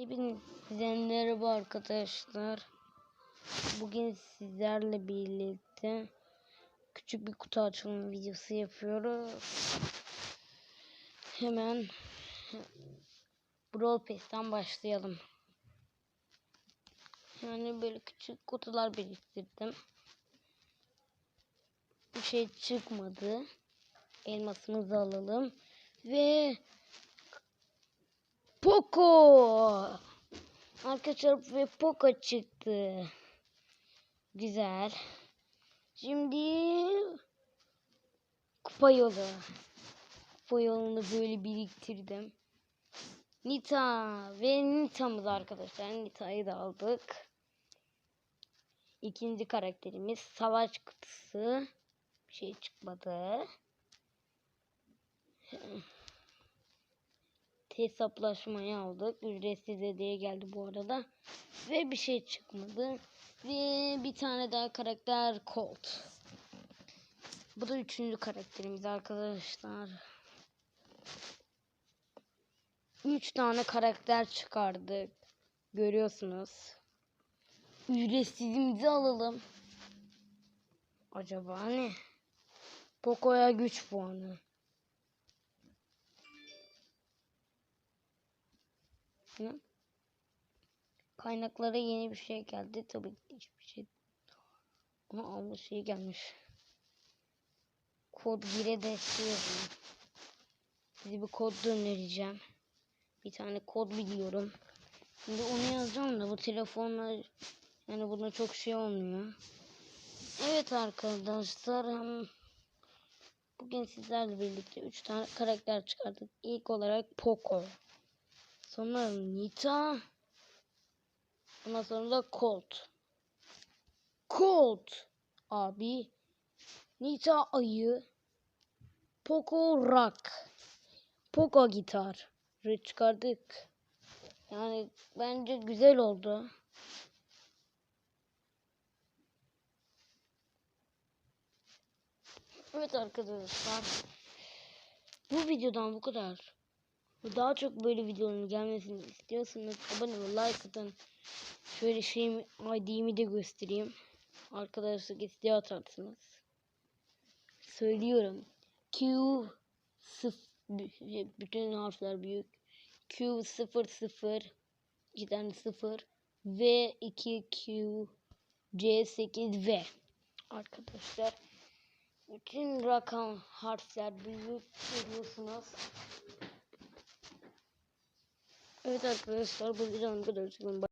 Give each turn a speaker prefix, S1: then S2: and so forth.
S1: Hepinize merhaba arkadaşlar. Bugün sizlerle birlikte küçük bir kutu açılımı videosu yapıyoruz. Hemen Brawl Pass'ten başlayalım. Yani böyle küçük kutular biriktirdim. Bir şey çıkmadı. Elmasımızı alalım. Ve Poco. Arkadaşlar ve Poco çıktı. Güzel. Şimdi kupa yolu. Kupa yolunu böyle biriktirdim. Nita ve Nita'mız arkadaşlar. Nita'yı da aldık. İkinci karakterimiz savaş kutusu. Bir şey çıkmadı. Hesaplaşmayı aldık. Ücretsiz hediye geldi bu arada. Ve bir şey çıkmadı. Ve bir tane daha karakter Colt. Bu da üçüncü karakterimiz arkadaşlar. Üç tane karakter çıkardık. Görüyorsunuz. Ücretsizimizi alalım. Acaba ne? Poco'ya güç puanı. Hı? Kaynaklara yeni bir şey geldi. Tabii ki hiçbir şey. Ama alma şey gelmiş. Kod 1'e desteği yazıyor. Size bir kod önereceğim. Bir tane kod biliyorum. Şimdi onu yazacağım da bu telefonla yani buna çok şey olmuyor. Evet arkadaşlar bugün sizlerle birlikte 3 tane karakter çıkardık. İlk olarak Poco. Sonra Nita. Ondan sonra da Colt. Colt abi. Nita ayı. Poco rock. Poco gitar. çıkardık. Yani bence güzel oldu. Evet arkadaşlar. Bu videodan bu kadar. Daha çok böyle videoların gelmesini istiyorsanız abone ve like atın. Şöyle şeyimi ID'mi de göstereyim. Arkadaşlar isteği atarsınız. Söylüyorum. Q sıf bütün harfler büyük. Q 00 0 iki tane 0 V 2 Q C 8 V arkadaşlar bütün rakam harfler büyük görüyorsunuz. Evet arkadaşlar bu videonun kadar.